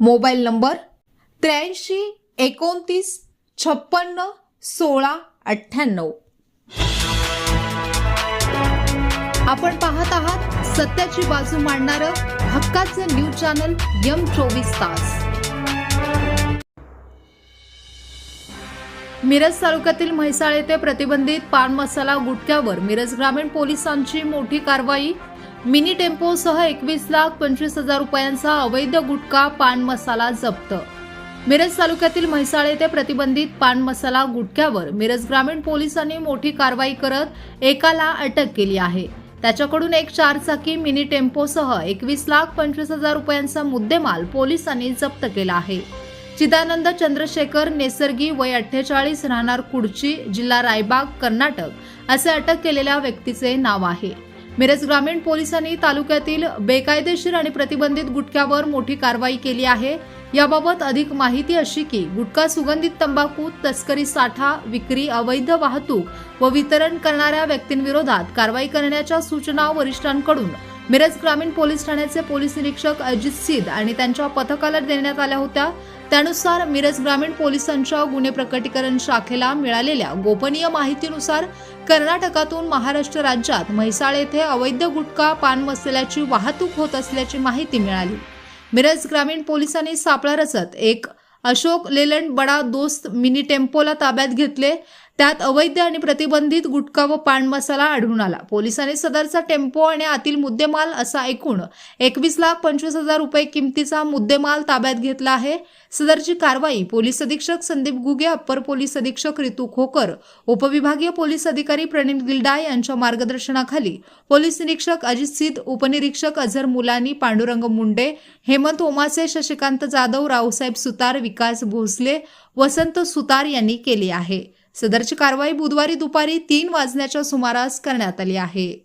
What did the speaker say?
Mobile number त्र्याऐंशी एकोणतीस छप्पन्न सोळा अठ्ठ्याण्णव. आपण पाहत आहात सत्याची बाजू मांडणारं हक्काचं न्यूज चॅनल यम चोवीस तास. मिरज तालुक्यातील म्हैसाळ येथे प्रतिबंधित पान मसाला गुटख्यावर मिरज ग्रामीण पोलिसांची मोठी कारवाई मिनी टेम्पोसह एकवीस लाख पंचवीस हजार रुपयांचा अवैध गुटखा पान मसाला जप्त. मिरज तालुक्यातील म्हैसाळ येथे प्रतिबंधित पान मसाला गुटख्यावर मिरज ग्रामीण पोलिसांनी मोठी कारवाई करत एकाला अटक केली आहे. त्याच्याकडून एक चारचाकी मिनी टेम्पोसह एकवीस लाख पंचवीस हजार रुपयांचा मुद्देमाल पोलिसांनी जप्त केला आहे. चिदानंद चंद्रशेखर नेसर्गी वय अठ्ठेचाळीस राहणार कुडची जिल्हा रायबाग कर्नाटक असे अटक केलेल्या व्यक्तीचे नाव आहे. मिरज ग्रामीण पोलिसांनी तालुक्यातील बेकायदेशीर आणि प्रतिबंधित गुटख्यावर मोठी कारवाई केली आहे. याबाबत अधिक माहिती अशी की गुटखा सुगंधित तंबाखू तस्करी साठा विक्री अवैध वाहतूक व वितरण करणाऱ्या व्यक्तींविरोधात कारवाई करण्याच्या सूचना वरिष्ठांकडून मिरज ग्रामीण पोलीस ठाण्याचे पोलीस निरीक्षक अजित सिद आणि त्यांच्या पथकाला देण्यात आल्या होत्या. त्यानुसार मिरज ग्रामीण पोलिसांच्या गुन्हे प्रकटीकरण शाखेला मिळालेल्या गोपनीय माहितीनुसार कर्नाटकातून महाराष्ट्र राज्यात म्हैसाळ येथे अवैध गुटखा पान मसाल्याची वाहतूक होत असल्याची माहिती मिळाली. मिरज ग्रामीण पोलिसांनी सापळा रचत एक अशोक लेलंड बडा दोस्त मिनी टेम्पोला ताब्यात घेतले त्यात अवैध आणि प्रतिबंधित गुटखा व पान मसाला आढळून आला. पोलिसांनी सदरचा टेम्पो आणि आतील मुद्देमाल असा एकूण एकवीस लाख पंचवीस हजार रुपये किमतीचा मुद्देमाल ताब्यात घेतला आहे. सदरची कारवाई पोलीस अधीक्षक संदीप गुगे अप्पर पोलीस अधीक्षक रितू खोकर उपविभागीय पोलीस अधिकारी प्रणित गिल्डा यांच्या मार्गदर्शनाखाली पोलीस निरीक्षक अजित सिद उपनिरीक्षक अझर मुलानी पांडुरंग मुंडे हेमंत ओमासे शशिकांत जाधव रावसाहेब सुतार विकास भोसले वसंत सुतार यांनी केली आहे. सदरची कारवाई बुधवारी दुपारी तीन वाजण्याच्या सुमारास करण्यात आली आहे.